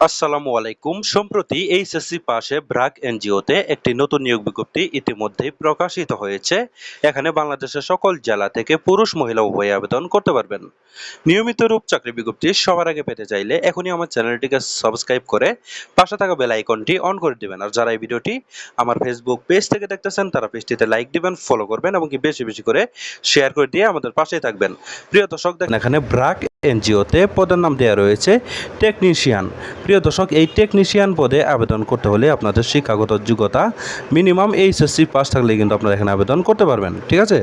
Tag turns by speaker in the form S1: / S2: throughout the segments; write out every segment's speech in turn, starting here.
S1: আসসালামু আলাইকুম। সম্প্রতি এইচএসসি পাশে ব্রাক এনজিওতে একটি নতুন নিয়োগ বিজ্ঞপ্তি ইতিমধ্যেই প্রকাশিত হয়েছে। এখানে বাংলাদেশের সকল জেলা থেকে পুরুষ, মহিলা উভয়ে আবেদন করতে পারবেন। নিয়মিত রূপ চাকরি বিজ্ঞপ্তি সবার আগে পেতে চাইলে এখনই আমার চ্যানেলটিকে সাবস্ক্রাইব করে পাশে থাকা বেল আইকনটি অন করে দিবেন। আর যারা এই ভিডিওটি আমার ফেসবুক পেজ থেকে দেখতেছেন, তারা পেজটিতে লাইক দিবেন ফলো করবেন এবং কি বেশি বেশি করে শেয়ার করে দিয়ে আমাদের পাশেই থাকবেন। প্রিয় দর্শক, দেখেন এখানে ব্রাক এনজিওতে পদের নাম দেওয়া রয়েছে টেকনিশিয়ান। প্রিয় দর্শক, এই টেকনিশিয়ান পদে আবেদন করতে হলে আপনাদের শিক্ষাগত যোগ্যতা মিনিমাম এইচএসসি পাস থাকলে কিন্তু আপনারা এখানে আবেদন করতে পারবেন, ঠিক আছে?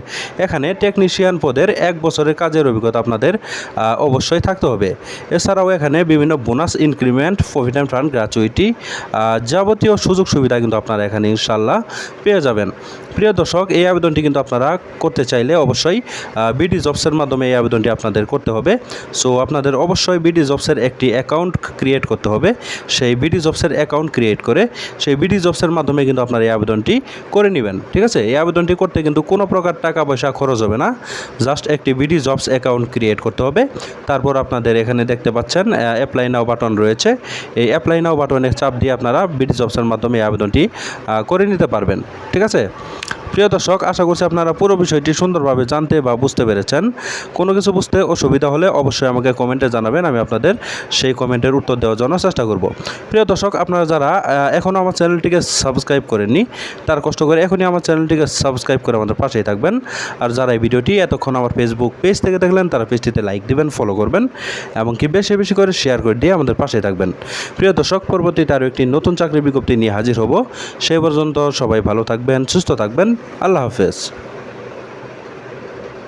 S1: এখানে টেকনিশিয়ান পদের এক বছরের কাজের অভিজ্ঞতা আপনাদের অবশ্যই থাকতে হবে। এছাড়াও এখানে বিভিন্ন bonus, increment provident fund, gratuity যাবতীয় সুযোগ সুবিধা কিন্তু আপনারা এখানে ইনশাল্লাহ পেয়ে যাবেন। প্রিয় দর্শক, এই আবেদনটি কিন্তু আপনারা করতে চাইলে অবশ্যই বিডি জবসের মাধ্যমে এই আবেদনটি আপনাদের করতে হবে। সো আপনাদের অবশ্যই বিডি জবসের একটি অ্যাকাউন্ট ক্রিয়েট করতে হবে। সেই বিডি জবসের অ্যাকাউন্ট ক্রিয়েট করে সেই বিডি জবসের মাধ্যমে কিন্তু আপনার এই আবেদনটি করে নেবেন। ঠিক আছে? এই আবেদনটি করতে কিন্তু কোনো প্রকার টাকা পয়সা খরচ হবে না। জাস্ট একটি বিডি জবস অ্যাকাউন্ট ক্রিয়েট করতে হবে। তারপর আপনাদের এখানে দেখতে পাচ্ছেন অ্যাপ্লাই নাও বাটন রয়েছে। এই অ্যাপ্লাই নাও বাটনে চাপ দিয়ে আপনারা বিডি জবসের মাধ্যমে এই আবেদনটি করে নিতে পারবেন। ঠিক আছে? প্রিয় দর্শক, আশা করছি আপনারা পুরো বিষয়টি সুন্দরভাবে জানতে বা বুঝতে পেরেছেন। কোনো কিছু বুঝতে অসুবিধা হলে অবশ্যই আমাকে কমেন্টে জানাবেন, আমি আপনাদের সেই কমেন্টের উত্তর দেওয়ার জন্য চেষ্টা করব। প্রিয় দর্শক, আপনারা যারা এখনও আমার চ্যানেলটিকে সাবস্ক্রাইব করেননি, তার কষ্ট করে এখনই আমার চ্যানেলটিকে সাবস্ক্রাইব করে আমাদের পাশেই থাকবেন। আর যারা এই ভিডিওটি এতক্ষণ আমার ফেসবুক পেজ থেকে দেখলেন, তারা পেজটিতে লাইক দিবেন ফলো করবেন এবং কি বেশি বেশি করে শেয়ার করে দিয়ে আমাদের পাশেই থাকবেন। প্রিয় দর্শক, পরবর্তীতে আরও একটি নতুন চাকরি বিজ্ঞপ্তি নিয়ে হাজির হব। সেই পর্যন্ত সবাই ভালো থাকবেন, সুস্থ থাকবেন। আল্লাহ হাফেজ।